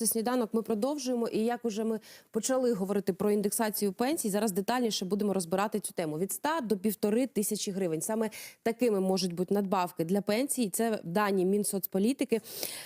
Це сніданок ми продовжуємо. І як уже ми почали говорити про індексацію пенсій, зараз детальніше будемо розбирати цю тему від 100 до півтори тисячі гривень. Саме такими можуть бути надбавки для пенсій. Це дані Мінсоцполітики.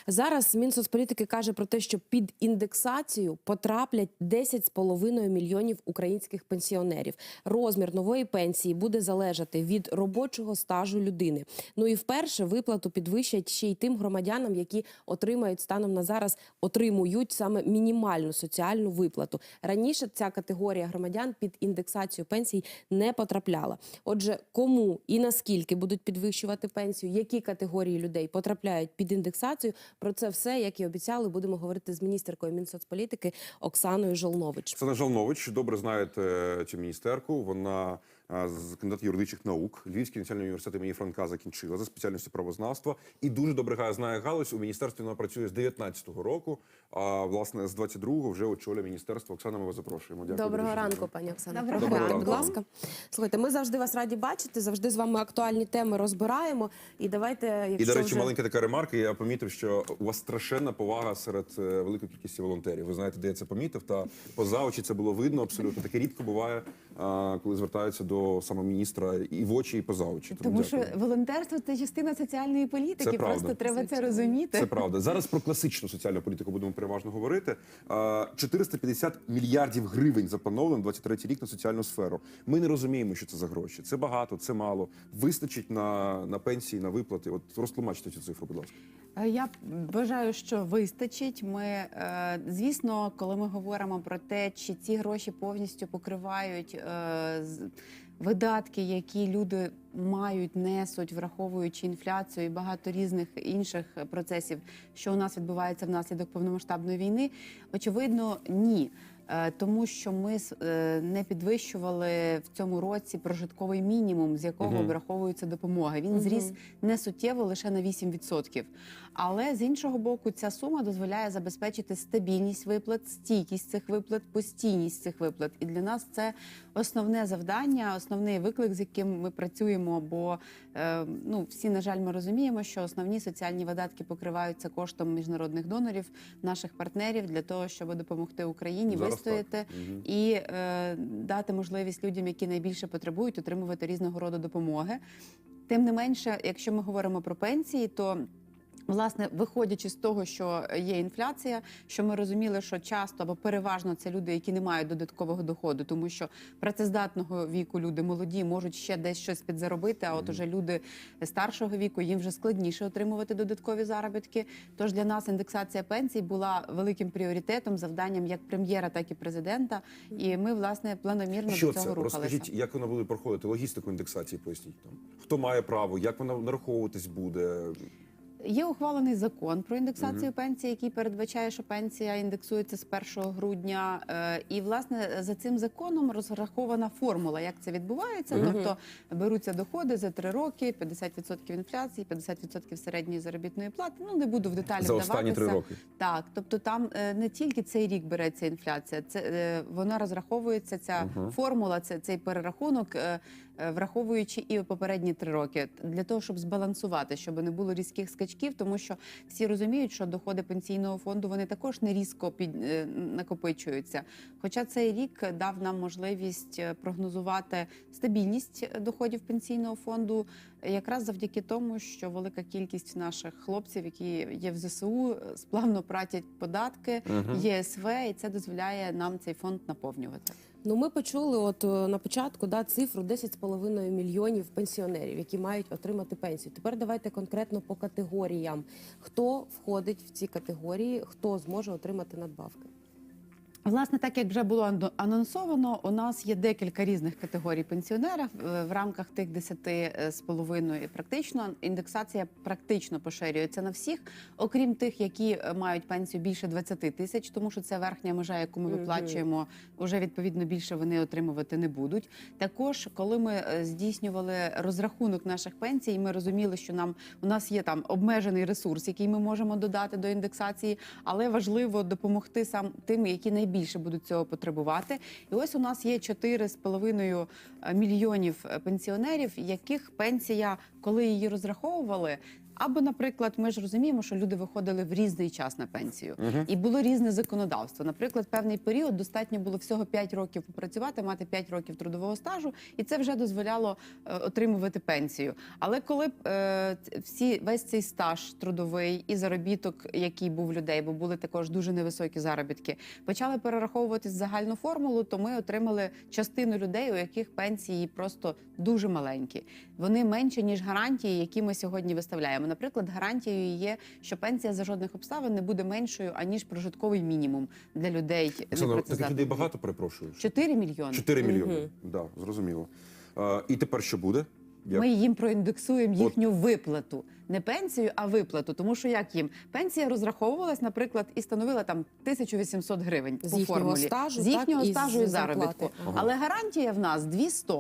Зараз Мінсоцполітики каже про те, що під індексацію потраплять 10,5 мільйонів українських пенсіонерів. Розмір нової пенсії буде залежати від робочого стажу людини. Ну і вперше виплату підвищать ще й тим громадянам, які отримають станом на зараз отримують саме мінімальну соціальну виплату. Раніше ця категорія громадян під індексацію пенсій не потрапляла. Отже, кому і наскільки будуть підвищувати пенсію, які категорії людей потрапляють під індексацію? Про це все, як і обіцяли, будемо говорити з міністеркою Мінсоцполітики Оксаною Жолнович. Оксана Жалнович, добре знаєте цю міністерку. Вона з кандидат юридичних наук, Львівський національний університет імені Франка закінчила за спеціальністю правознавства і дуже добре га- знає галузь. У міністерстві вона працює з 19-го року. А власне з 22-го вже очолює міністерство. Оксана, ми вас запрошуємо. Дякую. Доброго дуже, ранку, дуже. пані Оксана. Доброго Доброго ранку. Будь ласка. Слухайте, ми завжди вас раді бачити, завжди з вами актуальні теми розбираємо. І давайте, якщо І, до речі, вже... маленька така ремарка. Я помітив, що у вас страшенна повага серед е, великої кількості волонтерів. Ви знаєте, де я це помітив? Та поза очі це було видно абсолютно. Таке рідко буває, коли звертаються до саме міністра і в очі, і поза очі. Тому що волонтерство це частина соціальної політики. Це правда. Просто треба це розуміти. Це правда. Зараз про класичну соціальну політику будемо переважно говорити. А, 450 мільярдів гривень заплановано на 23 рік на соціальну сферу. Ми не розуміємо, що це за гроші. Це багато, це мало. Вистачить на, на пенсії, на виплати. От розтлумачте цю цифру, будь ласка. Я вважаю, що вистачить. Ми е, звісно, коли ми говоримо про те, чи ці гроші повністю покривають е, видатки, які люди мають, несуть, враховуючи інфляцію і багато різних інших процесів, що у нас відбувається внаслідок повномасштабної війни, очевидно, ні. Е, Тому що ми е, не підвищували в цьому році прожитковий мінімум, з якого Мгм. обраховується допомога. Він зріс не суттєво лише на 8%. Але з іншого боку, ця сума дозволяє забезпечити стабільність виплат, стійкість цих виплат, постійність цих виплат. І для нас це основне завдання, основний виклик, з яким ми працюємо. Бо е, ну всі, на жаль, ми розуміємо, що основні соціальні видатки покриваються коштом міжнародних донорів, наших партнерів для того, щоб допомогти Україні Зараз вистояти. Мгм. і е, дати можливість людям, які найбільше потребують, отримувати різного роду допомоги. Тим не менше, якщо ми говоримо про пенсії, то Власне, виходячи з того, що є інфляція, що ми розуміли, що часто або переважно це люди, які не мають додаткового доходу, тому що працездатного віку люди молоді можуть ще десь щось підзаробити. А от уже люди старшого віку їм вже складніше отримувати додаткові заробітки. Тож для нас індексація пенсій була великим пріоритетом, завданням як прем'єра, так і президента. І ми власне планомірно Що до цього це? рухалися. Розкажіть, як вона буде проходити? Логістику індексації поясніть там. Хто має право, як вона нараховуватись буде? Є ухвалений закон про індексацію пенсії, який передбачає, що пенсія індексується з 1 грудня. Е, І власне за цим законом розрахована формула, як це відбувається. Тобто беруться доходи за три роки, 50% інфляції, 50% середньої заробітної плати. Ну не буду в деталі За останні вдаватися. три роки. Так, тобто там е, не тільки цей рік береться інфляція, це е, вона розраховується. Ця формула, це цей перерахунок, враховуючи і попередні три роки, для того, щоб збалансувати, щоб не було різких скачків, тому що всі розуміють, що доходи пенсійного фонду вони також не різко під е, накопичуються. Хоча цей рік дав нам можливість е, прогнозувати стабільність доходів пенсійного фонду, е, якраз завдяки тому, що велика кількість наших хлопців, які є в ЗСУ, е, сплавно платять податки, ЄСВ, і це дозволяє нам цей фонд наповнювати. Ну, ми почули, от е, на початку да, цифру 10,5 мільйонів пенсіонерів, які мають отримати пенсію. Тепер давайте конкретно по категоріям. Хто входить в ці категорії, хто зможе отримати надбавки? Власне, так як вже було анонсовано, у нас є декілька різних категорій пенсіонерів Е, в рамках тих 10 з половиною. Практично індексація практично поширюється на всіх, окрім тих, які е, мають пенсію більше 20 тисяч, тому що це верхня межа, яку ми виплачуємо. Уже відповідно більше вони отримувати не будуть. Також, коли ми е, здійснювали розрахунок наших пенсій, ми розуміли, що нам у нас є там обмежений ресурс, який ми можемо додати до індексації, але важливо допомогти сам тим, які найбільше будуть цього потребувати. І ось у нас є 4,5 мільйонів е, пенсіонерів, яких пенсія, коли її розраховували, Або, наприклад, ми ж розуміємо, що люди виходили в різний час на пенсію, і було різне законодавство. Наприклад, певний період достатньо було всього 5 років попрацювати, мати 5 років трудового стажу, і це вже дозволяло е, отримувати пенсію. Але коли е, всі весь цей стаж трудовий і заробіток, який був людей, бо були також дуже невисокі заробітки, почали перераховуватись загальну формулу, то ми отримали частину людей, у яких пенсії просто дуже маленькі. Вони менші ніж гарантії, які ми сьогодні виставляємо. Наприклад, гарантією є, що пенсія за жодних обставин не буде меншою аніж прожитковий мінімум для людей. Оксана, таких людей багато, перепрошую. 4 мільйони. 4 мільйони. Да, зрозуміло. А, і тепер що буде? Як? Ми їм проіндексуємо їхню виплату, не пенсію, а виплату. Тому що як їм пенсія розраховувалась, наприклад, і становила там 1800 гривень З по їхнього формулі стажу, з їхнього так, стажу і заробітку. Ага. Але гарантія в нас 200.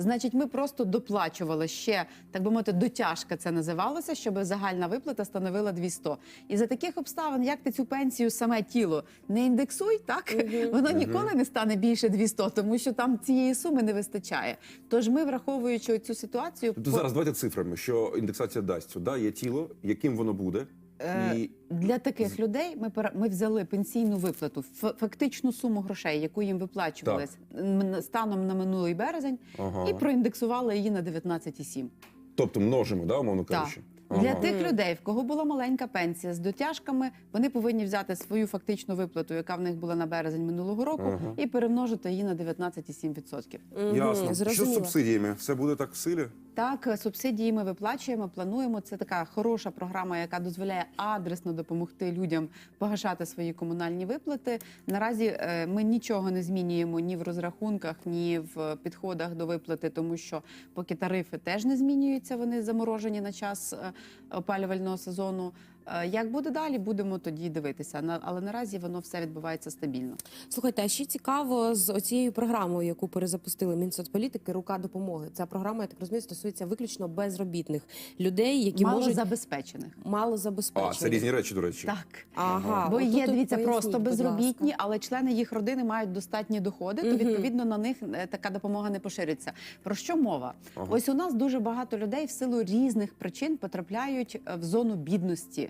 Значить, ми просто доплачували ще, так би мовити, дотяжка це називалося, щоб загальна виплата становила 200. І за таких обставин, як ти цю пенсію саме тіло не індексуй, так воно ніколи не стане більше 200, тому що там цієї суми не вистачає. Тож ми, враховуючи цю ситуацію, Тобто по- зараз давайте цифрами, що індексація дасть. Да, є тіло, яким воно буде, Е, і Для таких людей ми пера- ми взяли пенсійну виплату, ф- фактичну суму грошей, яку їм виплачувалась м- станом на минулий березень, Ага. і проіндексували її на 19,7. тобто множимо, да, умовно Так. кажучи. Для Ага. тих людей, в кого була маленька пенсія з дотяжками, вони повинні взяти свою фактичну виплату, яка в них була на березень минулого року, Ага. і перемножити її на 19,7%. Мгм, Ясно. Що з зрозуміло. субсидіями? Все буде так в силі? Так, е, субсидії ми виплачуємо, плануємо. Це така хороша програма, яка дозволяє адресно допомогти людям погашати свої комунальні виплати. Наразі е, ми нічого не змінюємо ні в розрахунках, ні в підходах до виплати, тому що поки тарифи теж не змінюються, вони заморожені на час е, опалювального сезону. Е, Як буде далі, будемо тоді дивитися. На- Але наразі воно все відбувається стабільно. Слухайте, а ще цікаво з оцією програмою, яку перезапустили Мінсоцполітики, рука допомоги. Ця програма, я так розумію, стосується виключно безробітних людей, які Мало можуть забезпечених. мало А, це різні речі, до речі. Так. Ага, Бо отут є, дивіться, просто безробітні, але члени їх родини мають достатні доходи, то відповідно на них е, така допомога не поширюється. Про що мова? Ага. Ось у нас дуже багато людей в силу різних причин потрапляють е, в зону бідності.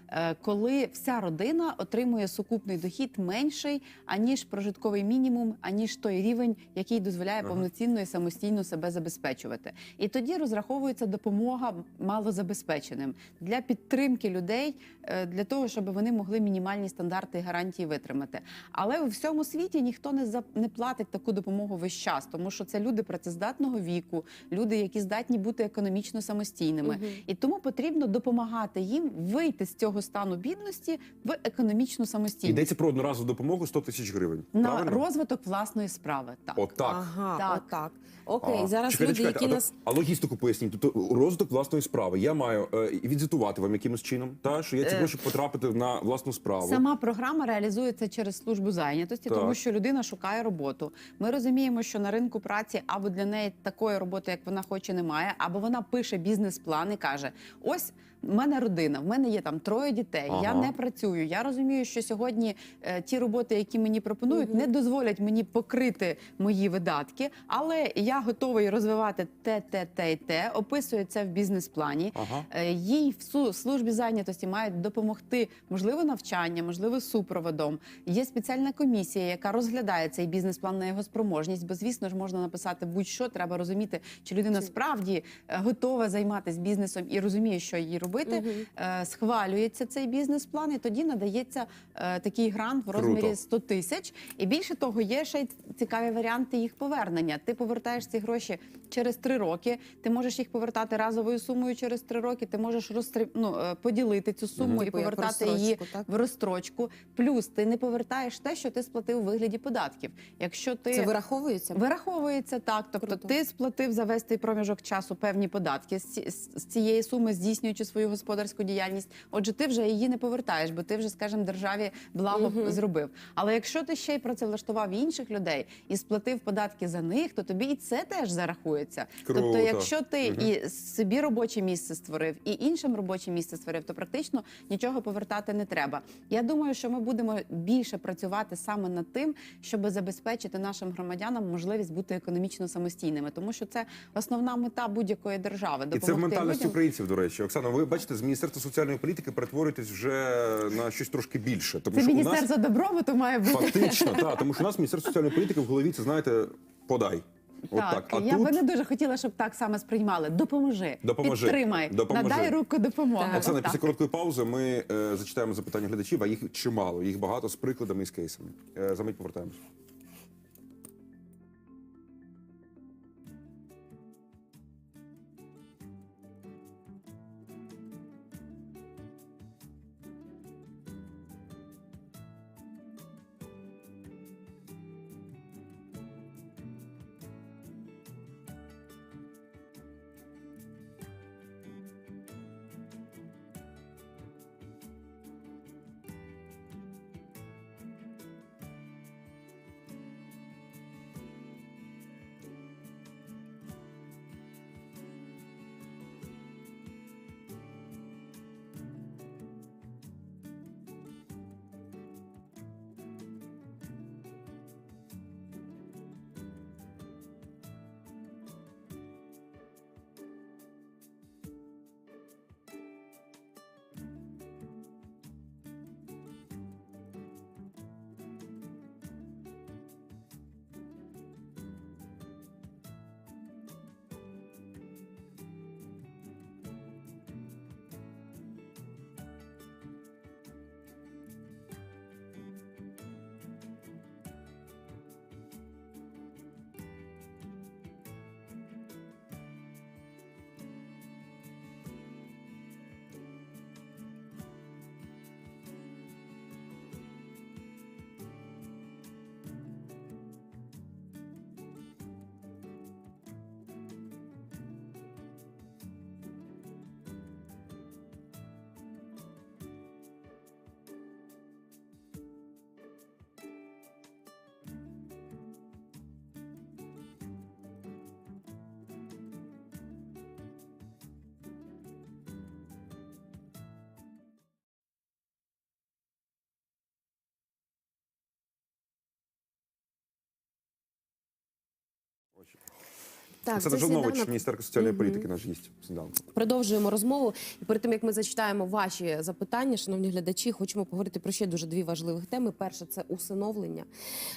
Коли вся родина отримує сукупний дохід менший аніж прожитковий мінімум, аніж той рівень, який дозволяє повноцінно і самостійно себе забезпечувати, і тоді розраховується допомога малозабезпеченим для підтримки людей, е, для того, щоб вони могли мінімальні стандарти і гарантії витримати. Але у всьому світі ніхто не за не платить таку допомогу весь час, тому що це люди працездатного віку, люди, які здатні бути економічно самостійними, Мгм. і тому потрібно допомагати їм вийти з цього стану бідності в економічну самостійність Йдеться про одноразову допомогу 100 тисяч гривень. на Правильно? розвиток власної справи. Так. Отак. Ага, Так. отак. Окей, А, зараз чекайте, люди, чекайте, які а, нас а логістику поясніть. Тобто розвиток власної справи. Я маю е, відзвітувати вам якимось чином, та що я ці Е. гроші потрапити на власну справу. Сама програма реалізується через службу зайнятості, Так. тому що людина шукає роботу. Ми розуміємо, що на ринку праці або для неї такої роботи, як вона хоче, немає, або вона пише бізнес-план і каже: ось. в мене родина, в мене є там троє дітей. Я не працюю. Я розумію, що сьогодні е, ті роботи, які мені пропонують, не дозволять мені покрити мої видатки, але я готовий розвивати те, те, те і те. Описує це в бізнес-плані. Ага. Е, Їй в службі зайнятості мають допомогти, можливо, навчання, можливо, супроводом. Є спеціальна комісія, яка розглядає цей бізнес-план на його спроможність. Бо, звісно ж, можна написати будь-що. Треба розуміти, чи людина справді е, готова займатися бізнесом і розуміє, що їй робити. Е, Схвалюється цей бізнес-план, і тоді надається е, такий грант в розмірі Круто. 100 тисяч. І більше того, є ще й цікаві варіанти їх повернення. Ти повертаєш ці гроші через три роки. Ти можеш їх повертати разовою сумою через три роки. Ти можеш розстрі... ну, е, поділити цю суму і Типу, як повертати розстрочку, її так? в розстрочку. Плюс ти не повертаєш те, що ти сплатив у вигляді податків. Якщо ти це вираховується? Вираховується так, тобто Круто. ти сплатив за весь той проміжок часу певні податки з ці- з з цієї суми, здійснюючи свою господарську діяльність. Отже, ти ти вже її не повертаєш, бо ти вже, скажімо, державі благо зробив. Але якщо ти ще й працевлаштував інших людей і сплатив податки за них, то тобі і це теж зарахується. Круто. Тобто, якщо ти і собі робоче місце створив, і іншим робоче місце створив, то практично нічого повертати не треба. Я думаю, що ми будемо більше працювати саме над тим, щоб забезпечити нашим громадянам можливість бути економічно самостійними, тому що це основна мета будь-якої держави. І це в ментальності людям. українців, до речі. Оксана, ви бачите, з Міністерства соціальної політики перетворюєтесь вже на щось трошки більше. Тому Це що у нас міністерство добробуту має бути. фактично, та, тому що у нас Міністерство соціальної політики в голові, це знаєте, подай. От Так, так. А я тут би не дуже хотіла, щоб так саме сприймали. Допоможи, Допоможи. підтримай, Допоможи. надай руку допомоги. Так. Оксана, після короткої паузи ми е, зачитаємо запитання глядачів, а їх чимало, їх багато з прикладами і з кейсами. Е, за мить повертаємось. Так, це це Жолнович, міністерка соціальної політики, наш гість сніданку. Продовжуємо розмову. І перед тим як ми зачитаємо ваші запитання, шановні глядачі, хочемо поговорити про ще дуже дві важливих теми. Перше це усиновлення.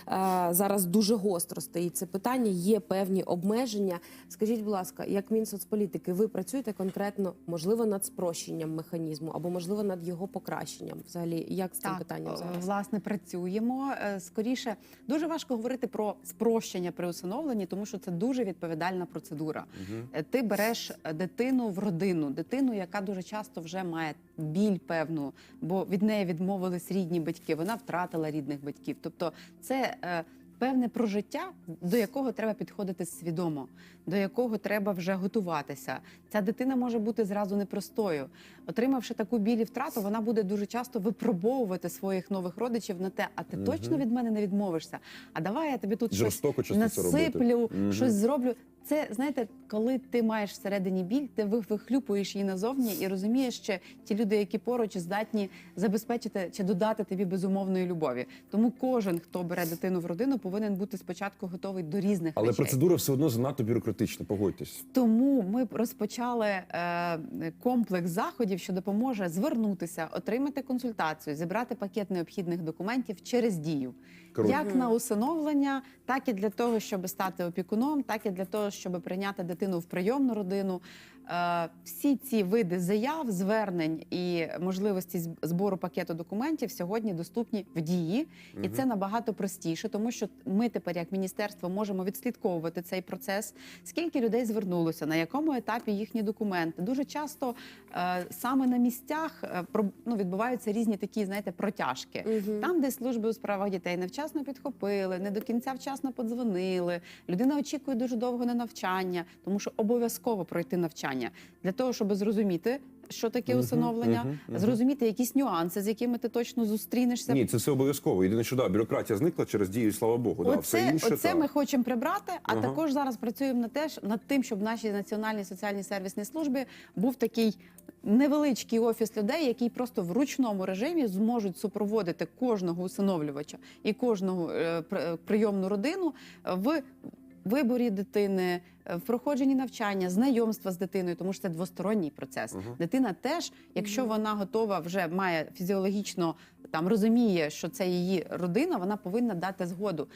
Е, Зараз дуже гостро стоїть це питання. Є певні обмеження. Скажіть, будь ласка, як Мінсоцполітики, ви працюєте конкретно, можливо, над спрощенням механізму або можливо над його покращенням? Взагалі, як з цим Так, питанням е, зараз? власне працюємо. Е, Скоріше дуже важко говорити про спрощення при усиновленні, тому що це дуже відповідальна процедура. Е, Ти береш дитину в родину, дитину, яка дуже часто вже має біль певну, бо від неї відмовились рідні батьки. Вона втратила рідних батьків. Тобто, це е, певне прожиття, до якого треба підходити свідомо, до якого треба вже готуватися. Ця дитина може бути зразу непростою. Отримавши таку біль і втрату, вона буде дуже часто випробовувати своїх нових родичів на те, а ти точно від мене не відмовишся. А давай я тобі тут Жорстоко щось насиплю, Мгм. щось зроблю. Це знаєте, коли ти маєш всередині біль, ти вихлюпуєш її назовні і розумієш, що ті люди, які поруч здатні забезпечити чи додати тобі безумовної любові. Тому кожен, хто бере дитину в родину, повинен бути спочатку готовий до різних Але речей. процедура все одно занадто бюрократична, погодьтесь. Тому ми розпочали е, комплекс заходів, що допоможе звернутися, отримати консультацію, зібрати пакет необхідних документів через дію, Круто. як на усиновлення, так і для того, щоб стати опікуном, так і для того, щоб прийняти дитину в прийомну родину. Е, всі ці види заяв, звернень і можливості з- збору пакету документів сьогодні доступні в дії, і це набагато простіше, тому що ми тепер, як міністерство, можемо відслідковувати цей процес. Скільки людей звернулося, на якому етапі їхні документи. Дуже часто е, саме на місцях е, про- ну, відбуваються різні такі, знаєте, протяжки. Там, де служби у справах дітей невчасно підхопили, не до кінця вчасно подзвонили. Людина очікує дуже довго на навчання, тому що обов'язково пройти навчання. Навчання для того, щоб зрозуміти. Що таке усиновлення, мгм, мгм. зрозуміти якісь нюанси, з якими ти точно зустрінешся. Ні, це все обов'язково. Єдине, що да, бюрократія зникла через дію, слава Богу. Да, все Оце, інше оце так. ми хочемо прибрати, а Ага. також зараз працюємо над, теж, над тим, щоб в нашій національній соціальній сервісній службі був такий невеличкий офіс людей, який просто в ручному режимі зможуть супроводити кожного усиновлювача і кожного е, е, прийомну родину в виборі дитини, е, в проходженні навчання, знайомства з дитиною, тому що це двосторонній процес. Дитина теж, якщо вона готова, вже має фізіологічно там розуміє, що це її родина, вона повинна дати згоду.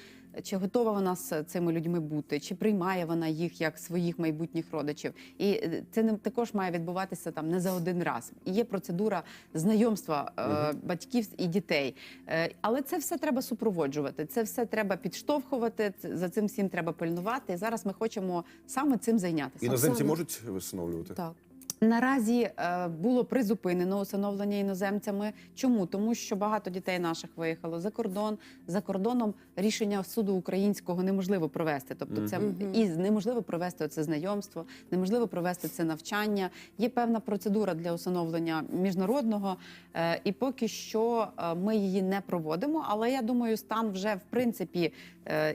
Чи готова вона з цими людьми бути, чи приймає вона їх як своїх майбутніх родичів? І е, це не також має відбуватися там не за один раз. І є процедура знайомства е, батьків і дітей. Е, але це все треба супроводжувати. Це все треба підштовхувати. За цим всім треба пильнувати. І зараз ми хочемо саме цим зайнятися. Іноземці можуть встановлювати? Так. Наразі е, було призупинено усиновлення іноземцями. Чому? Тому що багато дітей наших виїхало за кордон. За кордоном рішення суду українського неможливо провести. Тобто, це і неможливо провести це знайомство, неможливо провести це навчання. Є певна процедура для усиновлення міжнародного, е, і поки що е, ми її не проводимо. Але я думаю, стан вже в принципі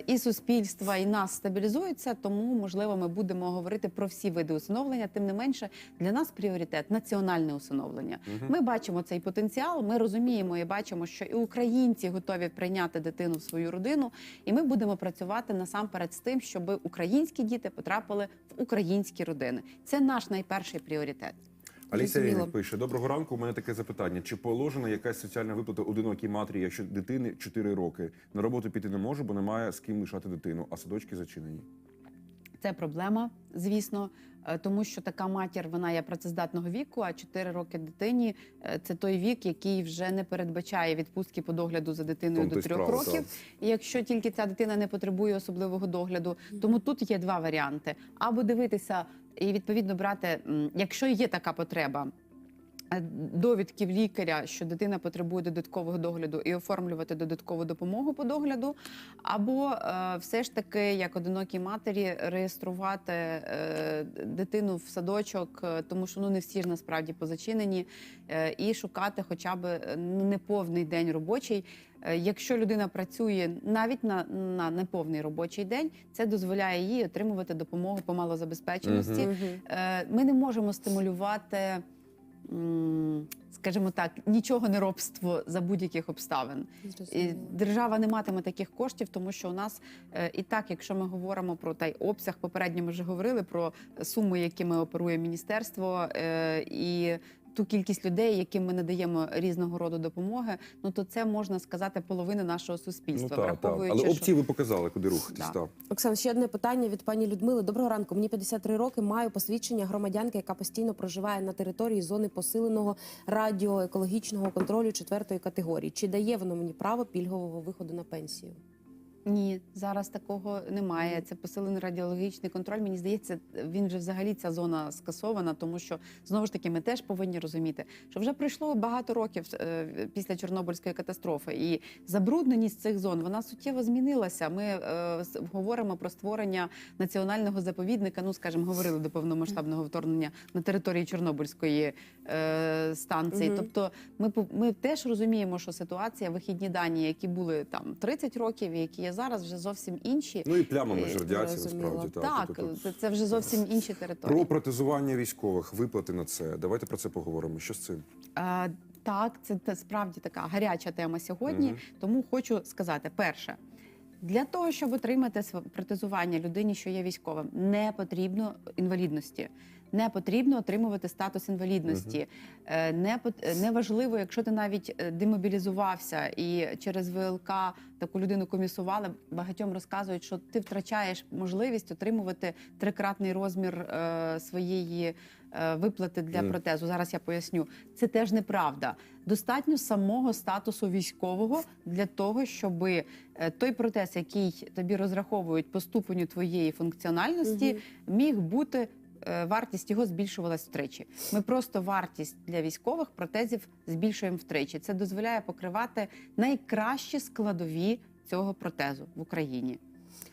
і суспільства, і нас стабілізується. Тому можливо, ми будемо говорити про всі види усиновлення. Тим не менше, для нас пріоритет національне усиновлення. Ми бачимо цей потенціал. Ми розуміємо і бачимо, що і українці готові прийняти дитину в свою родину, і ми будемо працювати насамперед з тим, щоб українські діти потрапили в українські родини. Це наш найперший пріоритет. Зрозуміло. Пише: Доброго ранку. У мене таке запитання: чи положена якась соціальна виплата одинокій матері, якщо дитини 4 роки на роботу піти не може, бо немає з ким лишати дитину, а садочки зачинені? Це проблема, звісно, тому що така матір вона є працездатного віку, а 4 роки дитині е, це той вік, який вже не передбачає відпустки по догляду за дитиною Тому до то 3 справа, років. І якщо тільки ця дитина не потребує особливого догляду, тому тут є два варіанти: або дивитися і відповідно брати, якщо є така потреба. Е, Довідків лікаря, що дитина потребує додаткового догляду, і оформлювати додаткову допомогу по догляду, або е, все ж таки, як одинокій матері, реєструвати е, дитину в садочок, тому що ну не всі ж насправді позачинені, і шукати хоча б е, неповний день робочий. Якщо людина працює навіть на, на неповний робочий день, це дозволяє їй отримувати допомогу по малозабезпеченості. Е, Ми не можемо стимулювати, скажімо так, нічого не робство за будь-яких обставин. І держава не матиме таких коштів, тому що у нас е, і так, якщо ми говоримо про той обсяг, попередньо ми вже говорили про суми, якими оперує міністерство, е, і ту кількість людей, яким ми надаємо різного роду допомоги, ну то це можна сказати половина нашого Ну суспільства, так, так. враховуючи, Але що- опції ви показали, куди рухатись. Да. Оксана, ще одне питання від пані Людмили. Доброго ранку. Мені 53 роки. Маю посвідчення громадянки, яка постійно проживає на території зони посиленого радіоекологічного контролю четвертої категорії. Чи дає воно мені право пільгового виходу на пенсію? Ні, зараз такого немає. Це посилений радіологічний контроль. Мені здається, він вже взагалі ця зона скасована, тому що знову ж таки ми теж повинні розуміти, що вже пройшло багато років е, після Чорнобильської катастрофи, і забрудненість цих зон вона суттєво змінилася. Ми е, говоримо про створення національного заповідника. Ну скажімо, говорили до повномасштабного вторгнення на території Чорнобильської е, станції. Мгм. Тобто, ми ми теж розуміємо, що ситуація вихідні дані, які були там 30 років, які є зараз, вже зовсім інші. Ну і плямами ж Е, радіації насправді. Так, Тобто, це, це вже зовсім інші території. Про протезування військових, виплати на це. Давайте про це поговоримо. Що з цим? А, так, це, справді така гаряча тема сьогодні. Тому хочу сказати: перше, для того, щоб отримати протезування людині, що є військовим, не потрібно інвалідності. Не потрібно отримувати статус інвалідності. Е, Не е, не якщо ти навіть е, демобілізувався і через ВЛК таку людину комісували. Багатьом розказують, що ти втрачаєш можливість отримувати трикратний розмір е, своєї е, виплати для Мгм. протезу. Зараз я поясню. Це теж неправда. Достатньо самого статусу військового для того, щоб той протез, який тобі розраховують по ступеню твоєї функціональності, міг бути. Е, Вартість його збільшувалась втричі. Ми просто вартість для військових протезів збільшуємо втричі. Це дозволяє покривати найкращі складові цього протезу в Україні.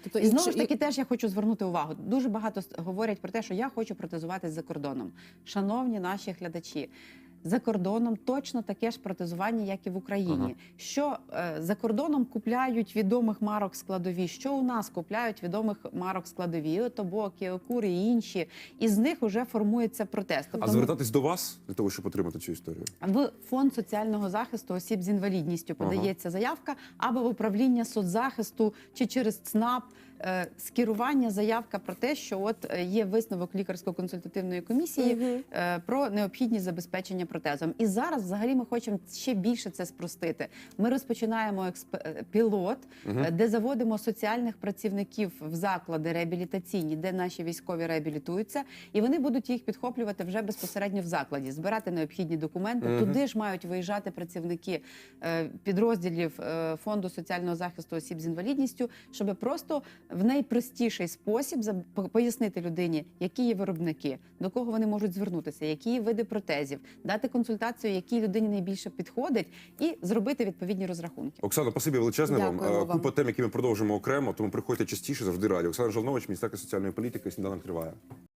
Тобто, і знову ж таки, теж я хочу звернути увагу. Дуже багато говорять про те, що я хочу протезувати за кордоном. Шановні наші глядачі. За кордоном точно таке ж протезування, як і в Україні. Ага. Що е, за кордоном купляють відомих марок складові, що у нас купляють відомих марок складові, отобоки, окури і інші, і з них вже формується протез. А Тобто ми- звертатись до вас для того, щоб отримати цю історію? в фонд соціального захисту осіб з інвалідністю Ага. подається заявка або в управління соцзахисту чи через ЦНАП. Е, Скерування заявка про те, що от е, є висновок лікарсько-консультативної комісії е, про необхідність забезпечення протезом. І зараз, взагалі, ми хочемо ще більше це спростити. Ми розпочинаємо експ... пілот, е, де заводимо соціальних працівників в заклади реабілітаційні, де наші військові реабілітуються, і вони будуть їх підхоплювати вже безпосередньо в закладі, збирати необхідні документи. Мгм. Туди ж мають виїжджати працівники підрозділів фонду соціального захисту осіб з інвалідністю, щоб просто в найпростіший спосіб пояснити людині, які є виробники, до кого вони можуть звернутися, які є види протезів, дати консультацію, якій людині найбільше підходить, і зробити відповідні розрахунки. Оксана, спасибі величезне вам. Е, вам. Купа тем, які ми продовжимо окремо, тому приходьте частіше, завжди раді. Оксана Жолнович, міністерка соціальної політики, сніданок триває.